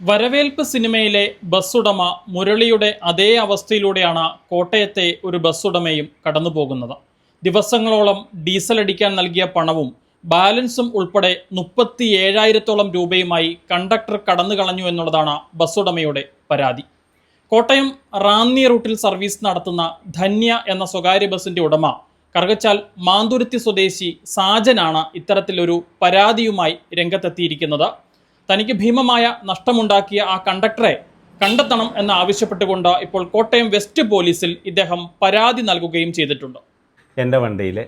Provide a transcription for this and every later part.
വരവേൽപ്പ് സിനിമയിലെ ബസ്സുടമ മുരളിയുടെ അതേ അവസ്ഥയിലൂടെയാണ് കോട്ടയത്തെ ഒരു ബസ്സുടമയും കടന്നു പോകുന്നത് ദിവസങ്ങളോളം ഡീസൽ അടിക്കാൻ നൽകിയ പണവും ബാലൻസും ഉൾപ്പെടെ മുപ്പത്തി ഏഴായിരത്തോളം രൂപയുമായി കണ്ടക്ടർ കടന്നു കളഞ്ഞു എന്നുള്ളതാണ് ബസ്സുടമയുടെ പരാതി. കോട്ടയം റാന്നി റൂട്ടിൽ സർവീസ് നടത്തുന്ന ധന്യ എന്ന സ്വകാര്യ ബസിന്റെ ഉടമ കറുകച്ചാൽ മാന്തുരുത്തി സ്വദേശി സാജനാണ് ഇത്തരത്തിലൊരു പരാതിയുമായി രംഗത്തെത്തിയിരിക്കുന്നത്. തനിക്ക് ഭീമമായ നഷ്ടമുണ്ടാക്കിയ ആ കണ്ടക്ടറെ കണ്ടെത്തണം എന്ന് ആവശ്യപ്പെട്ടുകൊണ്ട് ഇപ്പോൾ കോട്ടയം വെസ്റ്റ് പോലീസിൽ ഇദ്ദേഹം പരാതി നൽകുകയും ചെയ്തിട്ടുണ്ട്. എന്റെ വണ്ടിയിൽ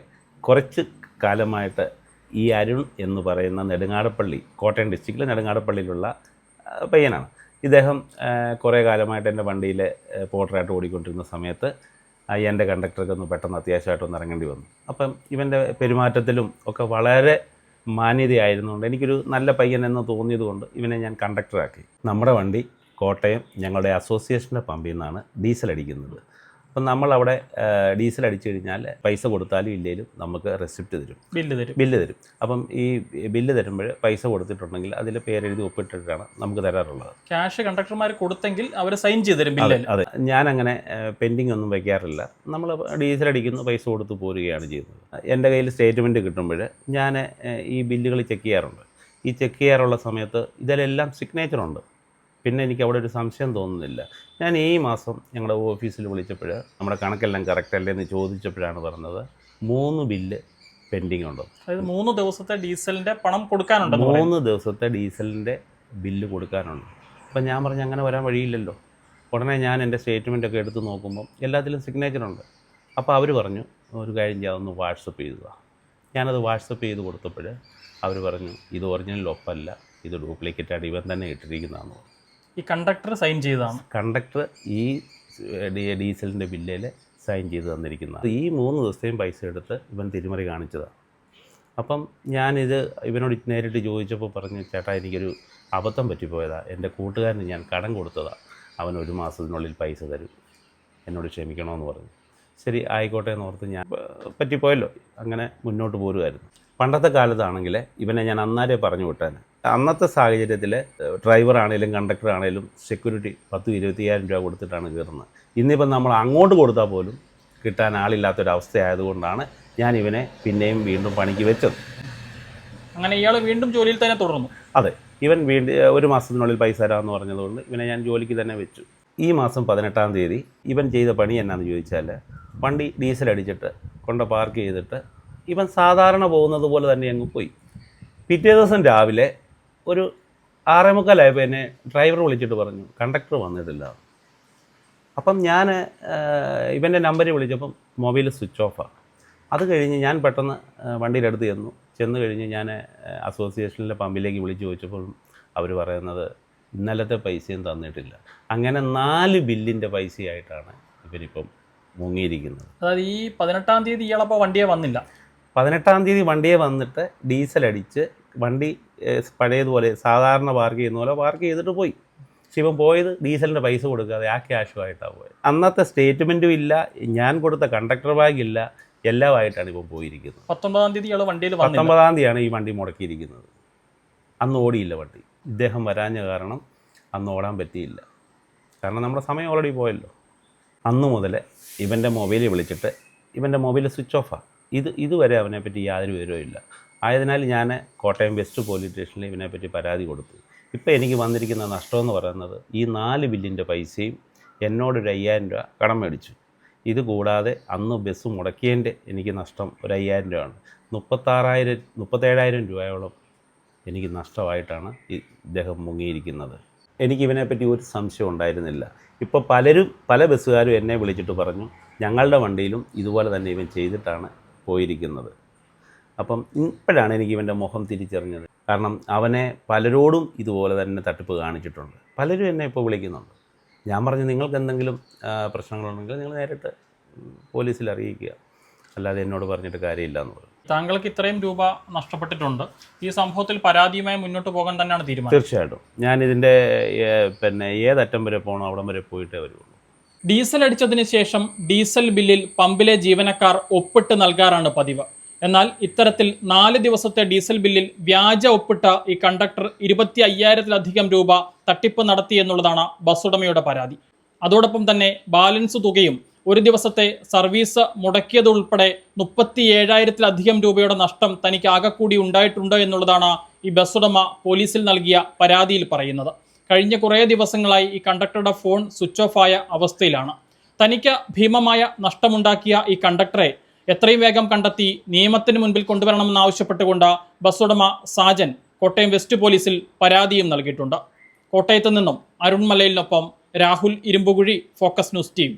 കുറച്ച് കാലമായിട്ട് ഈ അരുൺ എന്ന് പറയുന്ന നെടുങ്ങാടപ്പള്ളി കോട്ടയം ഡിസ്ട്രിക്റ്റിലെ നെടുങ്ങാടപ്പള്ളിയിലുള്ള പയ്യനാണ്. ഇദ്ദേഹം കുറേ കാലമായിട്ട് എന്റെ വണ്ടിയിൽ പോട്ടറായിട്ട് ഓടിക്കൊണ്ടിരുന്ന സമയത്ത് എന്റെ കണ്ടക്ടർക്ക് ഒന്ന് പെട്ടെന്ന് അത്യാവശ്യമായിട്ടൊന്ന് ഇറങ്ങേണ്ടി വന്നു. അപ്പം ഇവന്റെ പെരുമാറ്റത്തിലും ഒക്കെ വളരെ മാന്യതയായിരുന്നുകൊണ്ട് എനിക്കൊരു നല്ല പയ്യൻ എന്ന് തോന്നിയതുകൊണ്ട് ഇവനെ ഞാൻ കണ്ടക്ടറാക്കി നമ്മുടെ വണ്ടി കോട്ടയം ഞങ്ങളുടെ അസോസിയേഷന്റെ പമ്പിൽ നിന്നാണ് ഡീസൽ അടിക്കുന്നത്. അപ്പം നമ്മളവിടെ അവിടെ ഡീസൽ അടിച്ചു കഴിഞ്ഞാൽ പൈസ കൊടുത്താലും ഇല്ലെങ്കിലും നമുക്ക് റെസിപ്റ്റ് തരും. ബില്ല് തരും. ബില്ല് തരും. അപ്പം ഈ ബില്ല് തരുമ്പോൾ പൈസ കൊടുത്തിട്ടുണ്ടെങ്കിൽ അതിൽ പേരെഴുതി ഒപ്പിട്ടിട്ടാണ് നമുക്ക് തരാറുള്ളത്. ക്യാഷ് കണ്ടക്ടർമാർ കൊടുത്തെങ്കിൽ അവർ സൈൻ ചെയ്ത് തരും അതെ ബില്ലിൽ. അതെ. ഞാനങ്ങനെ പെൻഡിങ് ഒന്നും വയ്ക്കാറില്ല നമ്മൾ ഡീസൽ അടിക്കുന്നു പൈസ കൊടുത്ത് പോരുകയാണ് ചെയ്യുന്നത്. എന്റെ കയ്യിൽ സ്റ്റേറ്റ്മെന്റ് കിട്ടുമ്പോൾ ഞാൻ ഈ ബില്ലുകൾ ചെക്ക് ചെയ്യാറുണ്ട്. ഈ ചെക്ക് ചെയ്യാറുള്ള സമയത്ത് ഇതിലെല്ലാം സിഗ്നേച്ചറുണ്ട് പിന്നെ എനിക്ക് അവിടെ ഒരു സംശയം തോന്നുന്നില്ല. ഞാൻ ഈ മാസം ഞങ്ങളുടെ ഓഫീസിൽ വിളിച്ചപ്പോൾ നമ്മുടെ കണക്കെല്ലാം കറക്റ്റ് അല്ലേ എന്ന് ചോദിച്ചപ്പോഴാണ് പറഞ്ഞത് മൂന്ന് ബില്ല് പെൻഡിങ് ഉണ്ട്? അതായത് മൂന്ന് ദിവസത്തെ ഡീസലിന്റെ പണം കൊടുക്കാനുണ്ടെന്ന് മൂന്ന് ദിവസത്തെ ഡീസലിന്റെ ബില്ല് കൊടുക്കാനുണ്ട്. അപ്പം ഞാൻ പറഞ്ഞു അങ്ങനെ വരാൻ വഴിയില്ലല്ലോ. ഉടനെ ഞാൻ എന്റെ സ്റ്റേറ്റ്മെന്റ് ഒക്കെ എടുത്ത് നോക്കുമ്പോൾ എല്ലാത്തിലും സിഗ്നേച്ചർ ഉണ്ട്. അപ്പോൾ അവർ പറഞ്ഞു ഒരു കാര്യം ചെയ്യാം ഒന്ന് വാട്സപ്പ് ചെയ്തു ഞാനത് വാട്സപ്പ് ചെയ്ത് കൊടുത്തപ്പോൾ അവർ പറഞ്ഞു ഇത് ഒറിജിനൽ ഒപ്പല്ല ഇത് ഡ്യൂപ്ലിക്കേറ്റ് ഡ്യൂപ്ലിക്കേറ്റായിട്ട് ഇവൻ തന്നെ ഇട്ടിരിക്കുന്നതാണെന്ന് പറഞ്ഞു. ഈ കണ്ടക്ടർ സൈൻ ചെയ്തതാണ്. കണ്ടക്ടർ ഈ ഡീസലിന്റെ ബില്ലിൽ സൈൻ ചെയ്ത് തന്നിരിക്കുന്നത്. ഈ മൂന്ന് ദിവസത്തെയും പൈസ എടുത്ത് ഇവൻ തിരിമറി കാണിച്ചതാണ്. അപ്പം ഞാനിത് ഇവനോട് നേരിട്ട് ചോദിച്ചപ്പോൾ പറഞ്ഞു ചേട്ടാ എനിക്കൊരു അബദ്ധം പറ്റിപ്പോയതാ. എന്റെ കൂട്ടുകാരന് ഞാൻ കടം കൊടുത്തതാണ് അവൻ ഒരു മാസത്തിനുള്ളിൽ പൈസ തരും. എന്നോട് ക്ഷമിക്കണമെന്ന് പറഞ്ഞു. ശരി ആയിക്കോട്ടെ എന്ന് ഓർത്ത് ഞാൻ "പ- പറ്റിപ്പോയല്ലോ. അങ്ങനെ മുന്നോട്ട് പോരുമായിരുന്നു പണ്ടത്തെ കാലത്താണെങ്കിൽ ഇവനെ ഞാൻ അന്നാരെ പറഞ്ഞു വിട്ടാൻ അന്നത്തെ സാഹചര്യത്തിൽ കണ്ടക്ടർ ആണെങ്കിലും സെക്യൂരിറ്റി പത്തും ഇരുപത്തിയായിരം രൂപ കൊടുത്തിട്ടാണ് കയറുന്നത്. ഇന്നിപ്പം നമ്മൾ അങ്ങോട്ട് കൊടുത്താൽ പോലും കിട്ടാൻ ആളില്ലാത്തൊരവസ്ഥയായതുകൊണ്ടാണ് ഞാൻ ഇവനെ പിന്നെയും വീണ്ടും പണിക്ക് വെച്ചത്. അങ്ങനെ ഇയാൾ വീണ്ടും ജോലിയിൽ തന്നെ തുടർന്നു. അതെ. ഇവൻ വീണ്ടും ഒരു മാസത്തിനുള്ളിൽ പൈസ തരാമെന്ന് പറഞ്ഞതുകൊണ്ട് ഇവനെ ഞാൻ ജോലിക്ക് തന്നെ വെച്ചു. ഈ മാസം പതിനെട്ടാം തീയതി ഇവൻ ചെയ്ത പണി എന്നാന്ന് ചോദിച്ചാൽ വണ്ടി ഡീസൽ അടിച്ചിട്ട് കൊണ്ട് പാർക്ക് ചെയ്തിട്ട് ഇവൻ സാധാരണ പോകുന്നത് പോലെ തന്നെ അങ്ങ് പോയി. പിറ്റേ ദിവസം രാവിലെ ഒരു ആറേ മുക്കാലായപ്പോൾ എന്നെ ഡ്രൈവർ വിളിച്ചിട്ട് പറഞ്ഞു കണ്ടക്ടർ വന്നിട്ടില്ല. അപ്പം ഞാൻ ഇവന്റെ നമ്പറിൽ വിളിച്ചപ്പം മൊബൈൽ സ്വിച്ച് ഓഫാണ് അത് കഴിഞ്ഞ് ഞാൻ പെട്ടെന്ന് വണ്ടിയിലെടുത്ത് ചെന്നു. ചെന്ന് കഴിഞ്ഞ് ഞാൻ അസോസിയേഷനിലെ പമ്പിലേക്ക് വിളിച്ച് ചോദിച്ചപ്പോഴും അവർ പറയുന്നത് ഇന്നലത്തെ പൈസയും തന്നിട്ടില്ല. അങ്ങനെ നാല് ബില്ലിന്റെ പൈസയായിട്ടാണ് ഇവരിപ്പം മുങ്ങിയിരിക്കുന്നത്. അതായത് ഈ പതിനെട്ടാം തീയതി ഇയാളപ്പോൾ വണ്ടിയെ വന്നില്ല. പതിനെട്ടാം തീയതി വണ്ടിയെ വന്നിട്ട് ഡീസൽ അടിച്ച് വണ്ടി പഴയതുപോലെ സാധാരണ പാർക്ക് ചെയ്യുന്ന പോലെ പാർക്ക് ചെയ്തിട്ട് പോയി. പക്ഷെ ഇപ്പം പോയത് ഡീസലിന്റെ പൈസ കൊടുക്കാതെ ആ ക്യാഷുമായിട്ടാണ് പോയത്. അന്നത്തെ സ്റ്റേറ്റ്മെന്റും ഇല്ല ഞാൻ കൊടുത്ത കണ്ടക്ടർ ബാഗ് ഇല്ല എല്ലാമായിട്ടാണ് ഇപ്പോൾ പോയിരിക്കുന്നത്. പത്തൊമ്പതാം തീയതി വണ്ടിയിൽ പത്തൊമ്പതാം തീയതിയാണ് ഈ വണ്ടി മുടക്കിയിരിക്കുന്നത്. അന്ന് ഓടിയില്ല വണ്ടി. ഇദ്ദേഹം വരാഞ്ഞ കാരണം അന്ന് ഓടാൻ പറ്റിയില്ല. കാരണം നമ്മുടെ സമയം ഓൾറെഡി പോയല്ലോ. അന്ന് മുതൽ ഇവന്റെ മൊബൈലിൽ വിളിച്ചിട്ട് ഇവന്റെ മൊബൈൽ സ്വിച്ച് ഓഫാണ് ഇത് ഇതുവരെ അവനെപ്പറ്റി യാതൊരു വിവരവും ഇല്ല. ആയതിനാൽ ഞാൻ കോട്ടയം വെസ്റ്റ് പോലീസ് സ്റ്റേഷനിൽ ഇതിനെപ്പറ്റി പരാതി കൊടുത്തു. ഇപ്പോൾ എനിക്ക് വന്നിരിക്കുന്ന നഷ്ടമെന്ന് പറയുന്നത് ഈ നാല് ബില്ലിന്റെ പൈസയും എന്നോടൊരു അയ്യായിരം രൂപ കടം മേടിച്ചു. ഇത് കൂടാതെ അന്ന് ബസ് മുടക്കിയതിന്റെ എനിക്ക് നഷ്ടം ഒരു അയ്യായിരം രൂപയാണ്. മുപ്പത്താറായിരം മുപ്പത്തേഴായിരം രൂപയോളം എനിക്ക് നഷ്ടമായിട്ടാണ് ഇദ്ദേഹം മുങ്ങിയിരിക്കുന്നത്. എനിക്ക് ഇവനെപ്പറ്റി ഒരു സംശയം ഉണ്ടായിരുന്നില്ല. ഇപ്പോൾ പലരും പല ബസ്സുകാരും എന്നെ വിളിച്ചിട്ട് പറഞ്ഞു ഞങ്ങളുടെ വണ്ടിയിലും ഇതുപോലെ തന്നെ ഇവൻ ചെയ്തിട്ടാണ് പോയിരിക്കുന്നത്. അപ്പം ഇപ്പോഴാണ് എനിക്ക് ഇവന്റെ മുഖം തിരിച്ചറിഞ്ഞത്. കാരണം അവനെ പലരോടും ഇതുപോലെ തന്നെ തട്ടിപ്പ് കാണിച്ചിട്ടുണ്ട്. പലരും എന്നെ ഇപ്പോൾ വിളിക്കുന്നുണ്ട്. ഞാൻ പറഞ്ഞു നിങ്ങൾക്ക് എന്തെങ്കിലും പ്രശ്നങ്ങളുണ്ടെങ്കിൽ നിങ്ങൾ നേരിട്ട് പോലീസിൽ അറിയിക്കുക. അല്ലാതെ എന്നോട് പറഞ്ഞിട്ട് കാര്യമില്ല എന്ന് പറഞ്ഞു. താങ്കൾക്ക് ഇത്രയും രൂപ നഷ്ടപ്പെട്ടിട്ടുണ്ട്. ഈ സംഭവത്തിൽ പരാതിയുമായി മുന്നോട്ട് പോകാൻ തന്നെയാണ് തീരുമാനം. തീർച്ചയായിട്ടും. ഞാൻ ഇതിന്റെ പിന്നെ ഏതറ്റം വരെ പോകണോ അവിടം വരെ പോയിട്ടേ വരുള്ളൂ. ഡീസൽ അടിച്ചതിന് ശേഷം ഡീസൽ ബില്ലിൽ പമ്പിലെ ജീവനക്കാർ ഒപ്പിട്ട് നൽകാറാണ് പതിവ്. എന്നാൽ ഇത്തരത്തിൽ നാല് ദിവസത്തെ ഡീസൽ ബില്ലിൽ വ്യാജ ഒപ്പിട്ട ഈ കണ്ടക്ടർ ഇരുപത്തി അയ്യായിരത്തിലധികം രൂപ തട്ടിപ്പ് നടത്തി എന്നുള്ളതാണ് ബസ് ഉടമയുടെ പരാതി. അതോടൊപ്പം തന്നെ ബാലൻസ് തുകയും ഒരു ദിവസത്തെ സർവീസ് മുടക്കിയതുൾപ്പെടെ മുപ്പത്തി ഏഴായിരത്തിലധികം രൂപയുടെ നഷ്ടം തനിക്ക് ആകെക്കൂടി ഉണ്ടായിട്ടുണ്ട് എന്നുള്ളതാണ് ഈ ബസ് ഉടമ പോലീസിൽ നൽകിയ പരാതിയിൽ പറയുന്നത്. കഴിഞ്ഞ കുറേ ദിവസങ്ങളായി ഈ കണ്ടക്ടറുടെ ഫോൺ സ്വിച്ച് ഓഫ് ആയ അവസ്ഥയിലാണ്. തനിക്ക് ഭീമമായ നഷ്ടമുണ്ടാക്കിയ ഈ കണ്ടക്ടറെ എത്രയും വേഗം കണ്ടെത്തി നിയമത്തിന് മുൻപിൽ കൊണ്ടുവരണമെന്നാവശ്യപ്പെട്ടുകൊണ്ട് ബസ് ഉടമ സാജൻ കോട്ടയം വെസ്റ്റ് പോലീസിൽ പരാതിയും നൽകിയിട്ടുണ്ട്. കോട്ടയത്ത് നിന്നും Arun മലയിലിനൊപ്പം Rahul Irumbukuzhi focus news team.